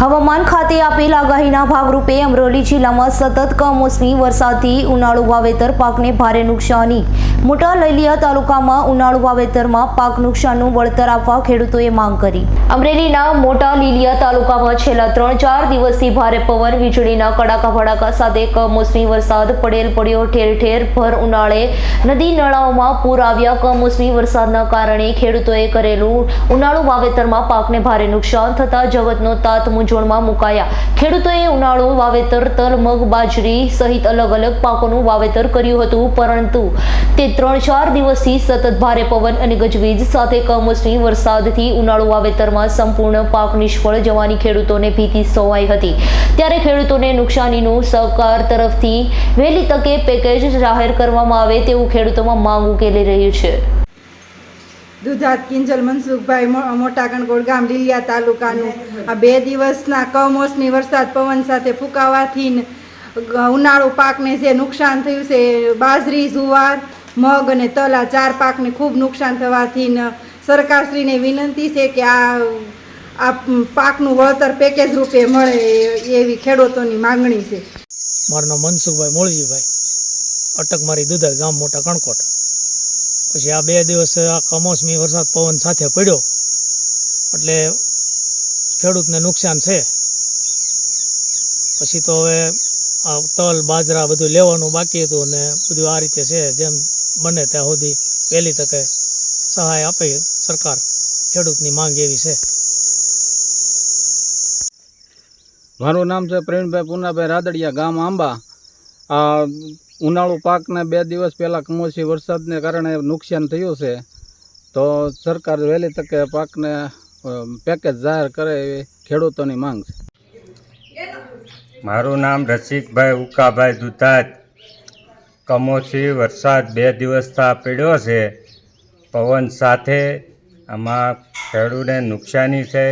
હવામાન ખાતે આપેલ આગાહીના ભાગરૂપે અમરેલી જિલ્લામાં સતત કમોસમી વરસાદથી ઉનાળુ વાવેતર પાકને ભારે નુકસાની. મોટા લલિયા તાલુકામાં ઉનાળુ વાવેતરમાં પાક નુકસાનનું વળતર આપવા ખેડૂતોએ માંગ કરી. અમરેલીના મોટા લીલિયા તાલુકામાં છેલ્લા ત્રણ ચાર દિવસથી ભારે પવન, વીજળીના કડાકા ભડાકા સાથે કમોસમી વરસાદ પડેલ પડ્યો. ઠેર ઠેર ભર ઉનાળે નદી નાળાઓમાં પૂર આવ્યા. કમોસમી વરસાદના કારણે ખેડૂતોએ કરેલું ઉનાળુ વાવેતરમાં પાકને ભારે નુકસાન થતા જગતનો તાત મૂંઝવણમાં મુકાયા. ખેડૂતોએ ઉનાળો, વાવેતર, તલ, મગ, બાજરી સહિત અલગ અલગ પાકોનું વાવેતર કર્યું હતું, પરંતુ તે ત્રણ ચાર દિવસથી સતત ભારે પવન અને ગજવીજ સાથે કમોસમી વરસાદથી ઉનાળુ વાવેતરમાં સંપૂર્ણ પાક નિષ્ફળ જવાની ખેડૂતોને ભીતિ સોવાઈ હતી. ત્યારે ખેડૂતોને નુકસાનીનું સહકાર તરફથી વહેલી તકે પેકેજ જાહેર કરવામાં આવે તેવું ખેડૂતોમાં માંગ ઉકેલી રહ્યું છે. દુધાત કિંજલ મનસુખભાઈ મો- મોટા કણકોટ ગામ લીલિયા તાલુકાનું. આ બે દિવસના કમોસમી વરસાદ પવન સાથે ફૂંકાવાથી ઉનાળુ પાકને જે નુકસાન થયું છે, બાજરી, જુવાર, મગ અને તલ આ ચાર પાકને ખૂબ નુકસાન થવાથી સરકારશ્રીને વિનંતી છે કે આ આ પાકનું વળતર પેકેજ રૂપે મળે એવી ખેડૂતોની માંગણી છે. મારું નામ મનસુખભાઈ મોળજીભાઈ. અટક મારી દુધર ગામ મોટા કણકોટ. પછી આ બે દિવસ આ કમોસમી વરસાદ પવન સાથે પડ્યો. એટલે ખેડૂતને નુકસાન છે. પછી તો હવે આ તલ, બાજરા બધું લેવાનું બાકી હતું ને બધું આ રીતે છે જેમ બને ત્યાં સુધી વહેલી તકે સહાય આપે સરકાર ખેડૂતની માંગ એવી છે. મારું નામ છે પ્રવીણભાઈ પૂનાભાઈ રાદડિયા, ગામ આંબા. આ ઉનાળુ પાકને બે દિવસ પહેલાં કમોસમી વરસાદને કારણે નુકસાન થયું છે. તો સરકાર વહેલી તકે પાકને પેકેજ જાહેર કરે એવી ખેડૂતોની માંગ છે. મારું નામ રસિકભાઈ ઉકાભાઈ દુધાત. કમોસમી વરસાદ બે દિવસથી પડ્યો છે. પવન સાથે આમાં ખેડૂતને નુકસાની છે.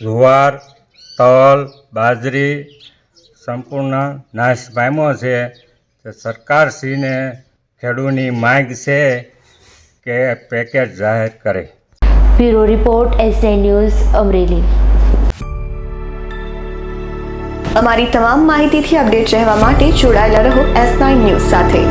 જુવાર, તલ, બાજરી સંપૂર્ણ નાશ પામ્યો છે. તો સરકારશ્રીને ખેડૂતની માંગ છે કે પેકેજ જાહેર કરે. Bureau report SA news Amreli. અમારી તમામ માહિતીથી અપડેટ રહેવા માટે જોડાયેલા રહો એસ નાઇન ન્યૂઝ સાથે.